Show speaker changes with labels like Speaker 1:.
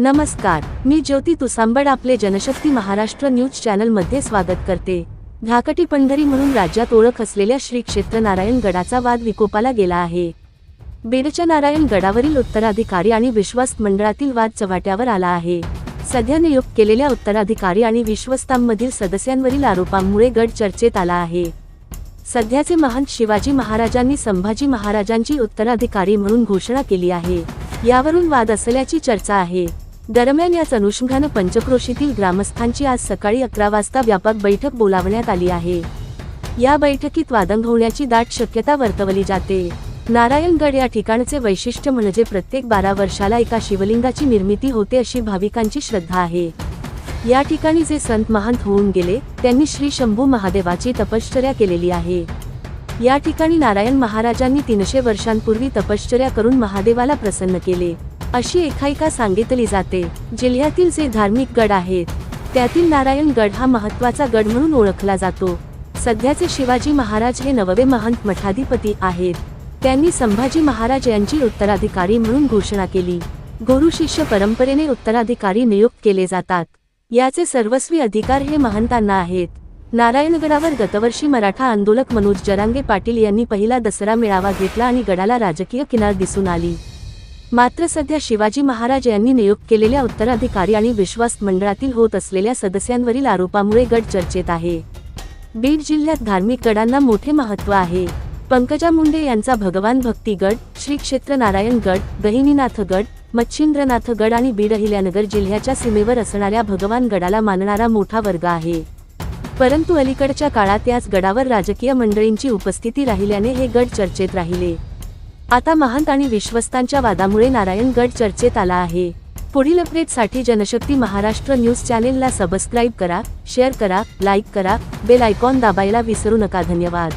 Speaker 1: नमस्कार मी ज्योती तुसांबड आपले जनशक्ती महाराष्ट्र न्यूज चॅनलमध्ये स्वागत करते. धाकटी पंढरी म्हणून राज्यात ओळख असलेल्या श्री क्षेत्र नारायण गडाचा वाद विकोपाला गेला आहे. बेडच्या नारायण गडावरील उत्तराधिकारी आणि विश्वस्त मंडळातील वाद चव्हाट्यावर आला आहे. सध्या नियुक्त केलेल्या उत्तराधिकारी आणि विश्वस्तांमधील सदस्यांवरील आरोपांमुळे गड चर्चेत आला आहे. सध्याचे महंत शिवाजी महाराजांनी संभाजी महाराजांची उत्तराधिकारी म्हणून घोषणा केली आहे. यावरून वाद असल्याची चर्चा आहे. दरम्यान याच अनुषंगानं पंचक्रोशीतील ग्रामस्थांची आज सकाळी अकरा वाजता व्यापक बैठक बोलावण्यात आली आहे. या बैठकीत वादंग होण्याची दाट शक्यता वर्तवली जाते. नारायणगड या ठिकाणचे वैशिष्ट्य म्हणजे प्रत्येक बारा वर्षाला एका शिवलिंगाची निर्मिती होते अशी भाविकांची श्रद्धा आहे. या ठिकाणी जे संत महंत होऊन गेले त्यांनी श्री शंभू महादेवाची तपश्चर्या केलेली आहे. या ठिकाणी नारायण महाराजांनी तीनशे वर्षांपूर्वी तपश्चर्या करून महादेवाला प्रसन्न केले. अशी एकाएका सांगितली जाते जिल्ह्यातील जे धार्मिक गड आहेत त्यातील नारायण गड हा महत्त्वाचा गड म्हणून ओळखला जातो. सध्याचे शिवाजी महाराज हे नववे महंत मठाधिपती आहेत. त्यांनी संभाजी महाराज यांची उत्तराधिकारी म्हणून घोषणा केली. गुरु शिष्य परंपरेने उत्तराधिकारी नियुक्त केले जातात. याचे सर्वस्वी अधिकार हे महंतांना आहेत. नारायणगडावर गतवर्षी मराठा आंदोलक मनोज जरांगे पाटील यांनी पहिला दसरा मेळावा घेतला आणि गडाला राजकीय किनार दिसून आली. मात्र सध्या शिवाजी महाराज यांनी नियुक्त केलेल्या उत्तराधिकारी आणि विश्वास मंडळातील होत असलेल्या सदस्यांवरील आरोपामुळे गट चर्चेत आहे. बीड जिल्ह्यात धार्मिक गडांना मोठे महत्त्व आहे. पंकजा मुंडे यांचा भगवान भक्तीगड श्री क्षेत्र नारायण गड गहिनीनाथ गड मच्छिंद्रनाथ गड आणि बीड अहिल्यानगर जिल्ह्याच्या सीमेवर असणाऱ्या भगवान गडाला मानणारा मोठा वर्ग आहे. परंतु अलीकडच्या काळात याच गडावर राजकीय मंडळींची उपस्थिती राहिल्याने हे गड चर्चेत राहिले. आता महंत आणि विश्वस्तांच्या वादामुळे नारायणगड चर्चेत आला आहे. पुढील अपडेटसाठी जनशक्ती महाराष्ट्र न्यूज चॅनेलला सबस्क्राईब करा शेअर करा लाईक करा बेल आयकॉन दाबायला विसरू नका. धन्यवाद.